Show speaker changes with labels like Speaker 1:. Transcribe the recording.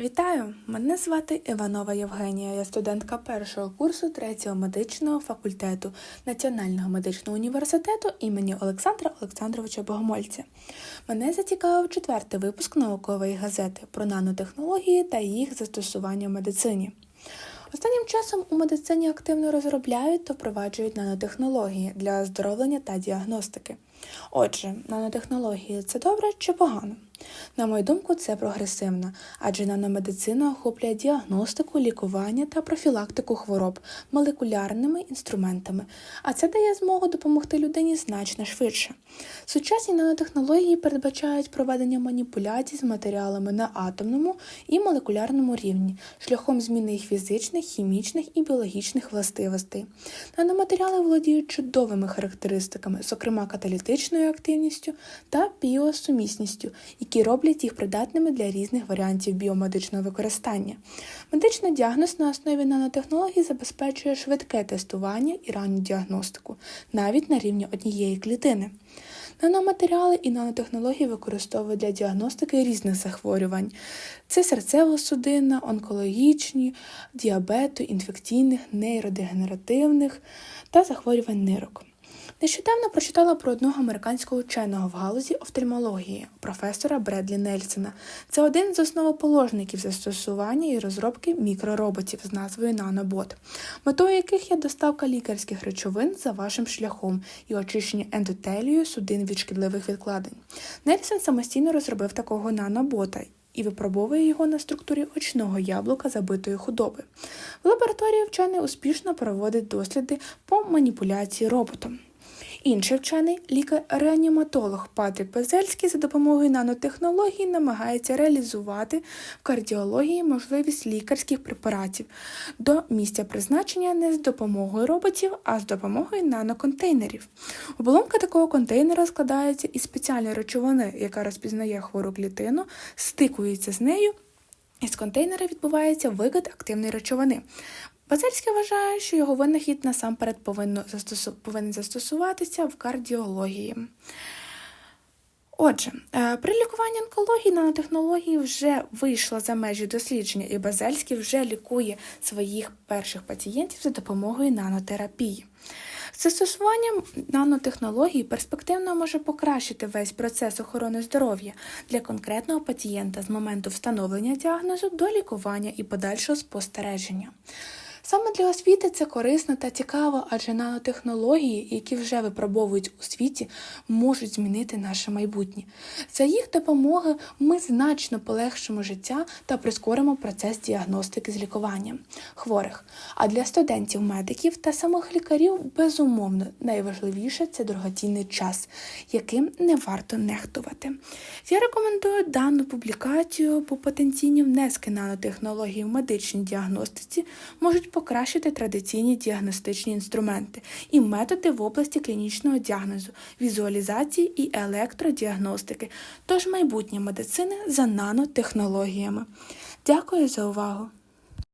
Speaker 1: Вітаю! Мене звати Іванова Євгенія. Я студентка першого курсу третього медичного факультету Національного медичного університету імені Олександра Олександровича Богомольця. Мене зацікавив четвертий випуск наукової газети про нанотехнології та їх застосування в медицині. Останнім часом у медицині активно розробляють та впроваджують нанотехнології для оздоровлення та діагностики. Отже, нанотехнології це добре чи погано? На мою думку, це прогресивно, адже наномедицина охоплює діагностику, лікування та профілактику хвороб молекулярними інструментами, а це дає змогу допомогти людині значно швидше. Сучасні нанотехнології передбачають проведення маніпуляцій з матеріалами на атомному і молекулярному рівні, шляхом зміни їх фізичних, хімічних і біологічних властивостей. Наноматеріали володіють чудовими характеристиками, зокрема каталітичною активністю та біосумісністю, які роблять їх придатними для різних варіантів біомедичного використання. Медичний діагноз на основі нанотехнологій забезпечує швидке тестування і ранню діагностику, навіть на рівні однієї клітини. Наноматеріали і нанотехнології використовують для діагностики різних захворювань: це серцево-судинна, онкологічні, діабету, інфекційних, нейродегенеративних та захворювань нирок. Нещодавно прочитала про одного американського вченого в галузі офтальмології, професора Бредлі Нельсона. Це один з основоположників застосування і розробки мікророботів з назвою Нанобот, метою яких є доставка лікарських речовин за вашим шляхом і очищення ендотелію судин від шкідливих відкладень. Нельсон самостійно розробив такого нанобота. І випробовує його на структурі очного яблука забитої худоби. В лабораторії вчений успішно проводить досліди по маніпуляції роботом. Інший вчений, лікар-реаніматолог Патрік Пезельський за допомогою нанотехнологій намагається реалізувати в кардіології можливість лікарських препаратів до місця призначення не з допомогою роботів, а з допомогою наноконтейнерів. Оболонка такого контейнера складається із спеціальної речовини, яка розпізнає хвору клітину, стикується з нею. Із контейнера відбувається викид активної речовини. Базельський вважає, що його винахід насамперед повинен застосуватися в кардіології. Отже, е, при лікуванні онкології нанотехнології вже вийшла за межі дослідження, і Базельський вже лікує своїх перших пацієнтів за допомогою нанотерапії. Застосуванням нанотехнологій перспективно може покращити весь процес охорони здоров'я для конкретного пацієнта з моменту встановлення діагнозу до лікування і подальшого спостереження. Саме для освіти це корисно та цікаво, адже нанотехнології, які вже випробовують у світі, можуть змінити наше майбутнє. За їх допомогою ми значно полегшимо життя та прискоримо процес діагностики з лікуванням хворих. А для студентів-медиків та самих лікарів, безумовно, найважливіше це дорогоцінний час, яким не варто нехтувати. Я рекомендую дану публікацію, бо потенційні внески нанотехнологій в медичній діагностиці можуть покращити традиційні діагностичні інструменти і методи в області клінічного діагнозу, візуалізації і електродіагностики, тож майбутнє медицини за нанотехнологіями. Дякую за увагу!